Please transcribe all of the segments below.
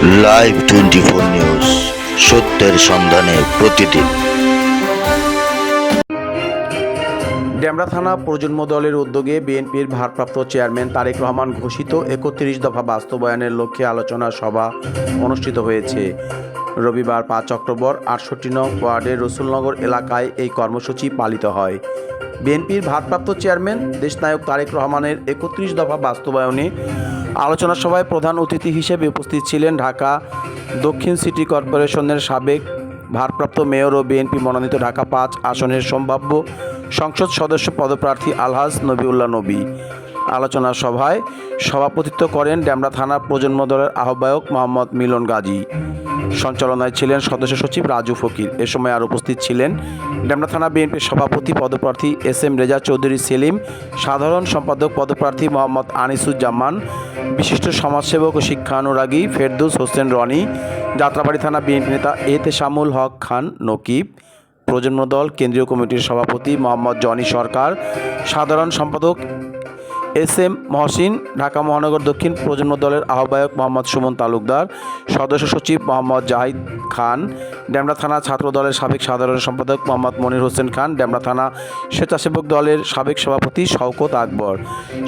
Live twenty four news সত্যের সন্ধানে প্রতিদিন। ডেমরা থানা প্রজন্ম দলের উদ্যোগে বিএনপির ভারপ্রাপ্ত চেয়ারম্যান তারেক রহমান ঘোষিত একত্রিশ দফা বাস্তবায়নের লক্ষ্যে আলোচনা সভা অনুষ্ঠিত হয়েছে। রবিবার পাঁচ অক্টোবর আটষট্টি নং ওয়ার্ডের রসুলনগর এলাকায় এই কর্মসূচি পালিত হয়। বিএনপির ভারপ্রাপ্ত চেয়ারম্যান দেশনায়ক তারেক রহমানের একত্রিশ দফা বাস্তবায়নে আলোচনা সভায় প্রধান অতিথি হিসেবে উপস্থিত ছিলেন ঢাকা দক্ষিণ সিটি কর্পোরেশনের সাবেক ভারপ্রাপ্ত মেয়র ও বিএনপি মনোনীত ঢাকা পাঁচ আসনের সম্ভাব্য সংসদ সদস্য পদপ্রার্থী আলহাজ নবিউল্লাহ নবী। আলোচনা সভায় সভাপতিত্ব করেন ড্যামরা থানা প্রজন্ম দলের আহ্বায়ক মোহাম্মদ মিলন গাজী। সঞ্চালনায় ছিলেন সদস্য সচিব রাজু ফকির। এ সময় আর উপস্থিত ছিলেন ড্যামরা থানা বিএনপির সভাপতি পদপ্রার্থী এস এম রেজা চৌধুরী সেলিম, সাধারণ সম্পাদক পদপ্রার্থী মোহাম্মদ আনিসুজ্জামান, বিশিষ্ট সমাজসেবক ও শিক্ষানুরাগী ফেরদৌস হোসেন রনি, যাত্রাবাড়ি থানা বিএনপি নেতা এ তেশামুল হক খান নকিব, প্রজন্ম দল কেন্দ্রীয় কমিটির সভাপতি মোহাম্মদ জনি সরকার, সাধারণ সম্পাদক এস এম মহসিন, ঢাকা মহানগর দক্ষিণ প্রজন্ম দলের আহ্বায়ক মোহাম্মদ সুমন তালুকদার, সদস্য সচিব মোহাম্মদ জাহিদ খান ড্যামরা থানা ছাত্র দলের সাবেক সাধারণ সম্পাদক মোহাম্মদ মনির হোসেন খান ড্যামরা থানা স্বেচ্ছাসেবক দলের সাবেক সভাপতি শওকত আকবর,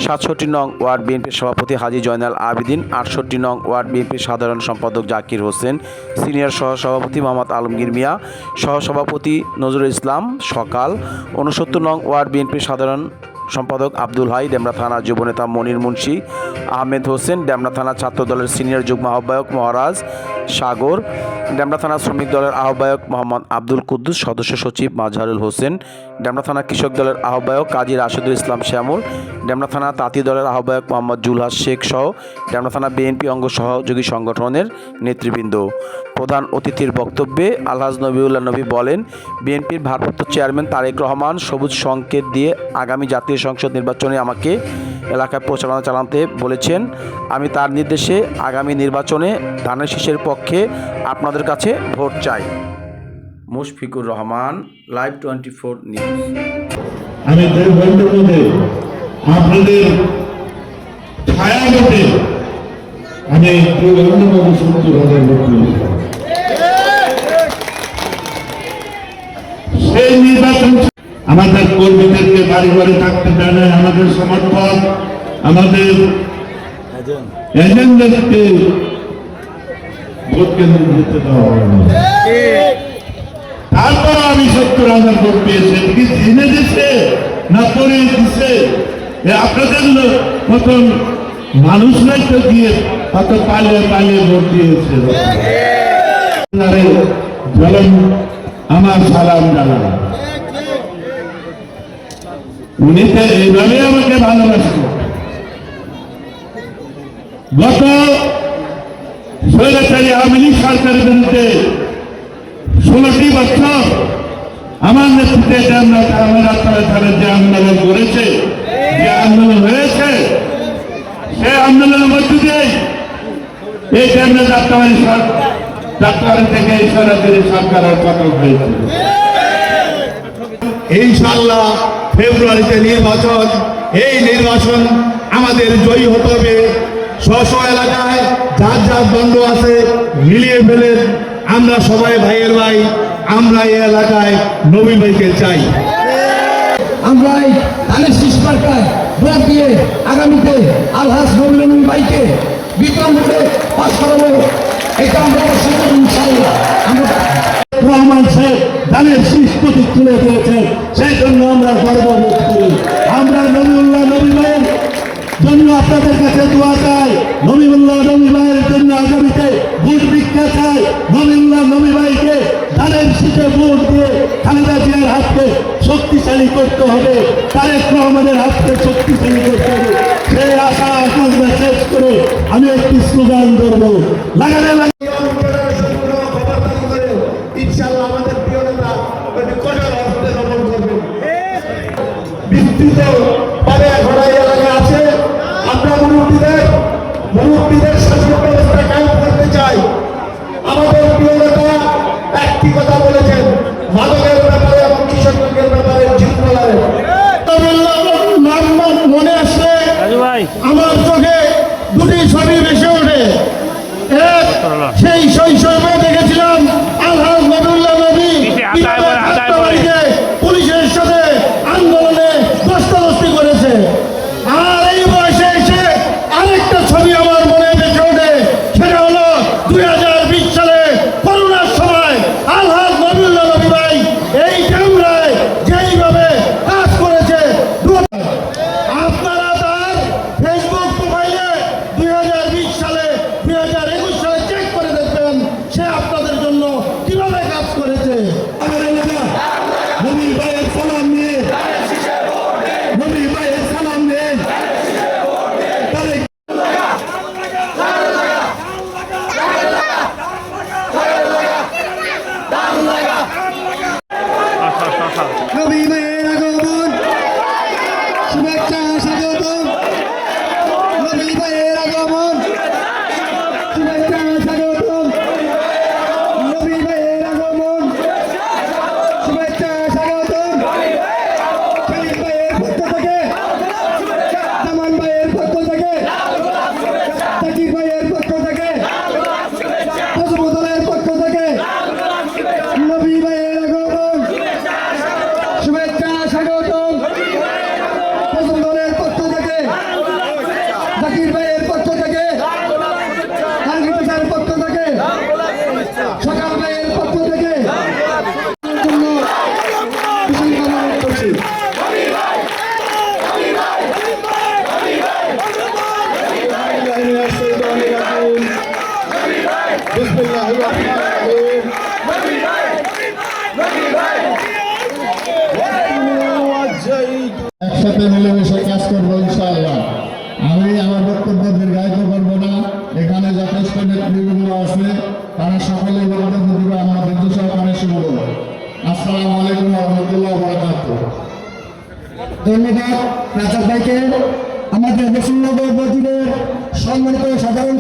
সাতষট্টি নং ওয়ার্ড বিএনপির সভাপতি হাজি জয়নাল আবিদিন, আটষট্টি নং ওয়ার্ড বিএনপির সাধারণ সম্পাদক জাকির হোসেন, সিনিয়র সহসভাপতি মোহাম্মদ আলমগীর মিয়া, সহসভাপতি নজরুল ইসলাম সকাল উনসত্তর নং ওয়ার্ড বিএনপির সাধারণ সম্পাদক আব্দুল হাই, ডেমরা থানা যুবনেতা মনির মুন্সি, আহমেদ হোসেন, ডেমরা থানা ছাত্রদলের সিনিয়র যুগ্ম আহ্বায়ক মহারাজ সাগর। ডেমরা থানা শ্রমিক দলের আহ্বায়ক মোহাম্মদ আব্দুল কুদ্দুস, সদস্য সচিব মাজহারুল হোসেন। ডেমরা থানা কৃষক দলের আহ্বায়ক কাজী রাশেদুল ইসলাম শ্যামল। ডেমরা থানা তাঁতি দলের আহ্বায়ক মোহাম্মদ জুলহাস শেখ সহ ডেমরা থানা বিএনপি অঙ্গ সহযোগী সংগঠনের নেতৃবৃন্দ। প্রধান অতিথির বক্তব্যে আলহাজ নবিউল্লাহ নবী বলেন, বিএনপির ভারপ্রাপ্ত চেয়ারম্যান তারেক রহমান সবুজ সংকেত দিয়ে আগামী জাতীয় সংসদ নির্বাচনে আমাকে এলাকায় প্রচারণা চালাতে বলেছেন। আমি তার নির্দেশে আগামী নির্বাচনে ধানের শীষের পক্ষে আপনাদের কাছে ভোট চাই। Mushfiqur Rahman live twenty four news আমি আপনাদের ছায়া মধ্যে আমি সত্তর হাজার সেই নির্বাচন আমাদের কর্মীদেরকে বাড়ি বাড়ি থাকতে দেয় না আমাদের সমর্থন আমাদের এজেন্টদেরকে তারপর আমি সত্তর হাজার ভোট পেয়েছি। কি জেনে দিচ্ছে না পরে দিচ্ছে আপনাদের মতন মানুষ নাই তো গিয়ে কত পালিয়ে পালিয়ে ভোট দিয়েছে। আমার সালাম জানান। উনি তো এইভাবে আমাকে ভালোবাসত। গত স্বৈরাচারী আওয়ামী লীগ সরকারের বিরুদ্ধে ষোলোটি বছর আমার নেতৃত্বে যে আমরা যে আন্দোলন করেছে, যে আন্দোলন হয়েছে, সে আন্দোলনের মধ্য দিয়ে এই কেন্দ্রে যাত্রাবাড়ি যাত্রাবাড়ি থেকে এই সরাসরি সরকারের পতন হয়েছে। ইনশাল্লাহ ফেব্রুয়ারিতে নির্বাচন, এই নির্বাচন আমাদের জয়ী হতে হবে। স্ব এলাকায় যার যার দ্বন্দ্ব আছে, মিলিয়ে ফেলে আমরা সবাই ভাইয়ের ভাই, আমরা এই এলাকায় নবী ভাইকে চাই। আমরা ধানের ভোট দিয়ে আগামীতে আলহাজ নবীন ভাইকে বিক্রমকে পাশ করাবো। এটা আমরা রহমান তুলে দিয়েছে সেই জন্য আমরা গর্ববোধ করি। আমরা নবীউল্লাহ নবী ভাইয়ের জন্য আপনাদের কাছে দোয়া চাই নবীউল্লাহ নবী ভাইয়ের জন্য আগামীতে ভোট ভিক্ষা চাই নবীউল্লাহ নবী ভাইকে ধানের শীষে ভোট দিয়ে খালেদা জিয়ার হাতকে শক্তিশালী করতে হবে। তারেক রহমানের হাতকে শক্তিশালী করতে হবে। সেই আশা আকাঙ্ক্ষা শেষ করে আমি একটি স্লোগান ধরবো। লাগালে Clear, go blue. একসাথে মিলেমিশে কাজ করব ইনশাআল্লাহ। আমি আমার বক্তব্য দীর্ঘায়িত করব না। এখানে যথেষ্ট নেতৃবৃন্দ আছে। তারা সকলেই বক্তব্য দিবে, আমরা ধৈর্য আসসালামু আলাইকুম রহমতুল্লাহ বরাকাত ধন্যবাদ রাজার ভাইকে। আমাদের বসুন্ধরা সম্মানিত সাধারণ